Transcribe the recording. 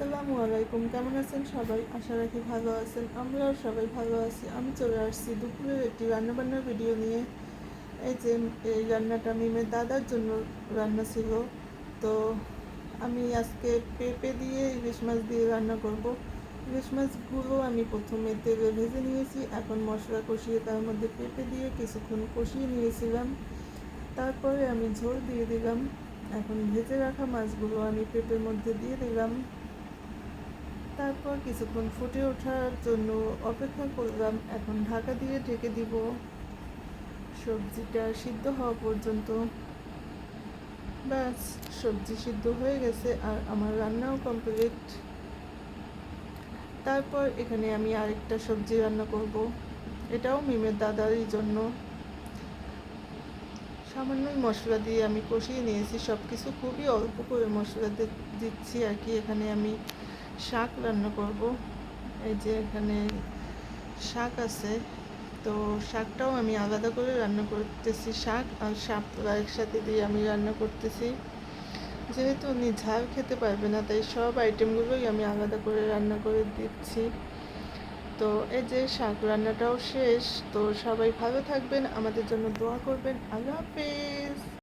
আসসালামু আলাইকুম, কেমন আছেন সবাই? আশা রাখি ভালো আছেন, আমরাও সবাই ভালো আছি। আমি চলে আসছি দুপুরের একটি রান্নাবান্নার ভিডিও নিয়ে। এই যে, এই রান্নাটা মিমের দাদার জন্য রান্না ছিল। তো আমি আজকে পেঁপে দিয়ে ইলিশ মাছ দিয়ে রান্না করব। ইলিশ মাছগুলো আমি প্রথমে তেলে ভেজে নিয়েছি, এখন মশলা কষিয়ে তার মধ্যে পেঁপে দিয়ে কিছুক্ষণ কষিয়ে নিয়েছিলাম। তারপরে আমি ঝোল দিয়ে দিলাম। এখন ভেজে রাখা মাছগুলো আমি পেঁপের মধ্যে দিয়ে দিলাম। তারপর কিছুক্ষণ ফুটে ওঠার জন্য অপেক্ষা করলাম, এখন ঢাকা দিয়ে ঢেকে দিব। সবজিটা সিদ্ধ হওয়া পর্যন্ত। ব্যাস, সবজি সিদ্ধ হয়ে গেছে আর আমার রান্নাও কমপ্লিট। তারপর এখানে আমি আরেকটা সবজি রান্না করব। এটাও মিমের দাদারই জন্য। সামান্যই মশলা দিয়ে আমি কষিয়ে নিয়েছি। সব কিছু খুবই অল্প করে মশলা দিচ্ছি আর কি। এখানে আমি শাক রান্না করব। এই যে এখানে শাক আছে। তো শাকটাও আমি আলাদা করে রান্না করতেছি, শাক আর শাপলা একসাথে দিয়ে আমি রান্না করতেছি। যেহেতু উনি ঝাল খেতে পারবে না, তাই সব আইটেমগুলোই আমি আলাদা করে রান্না করে দিচ্ছি। তো এই যে শাক রান্নাটাও শেষ। তো সবাই ভালো থাকবেন, আমাদের জন্য দোয়া করবেন। আল্লাহ হাফেজ।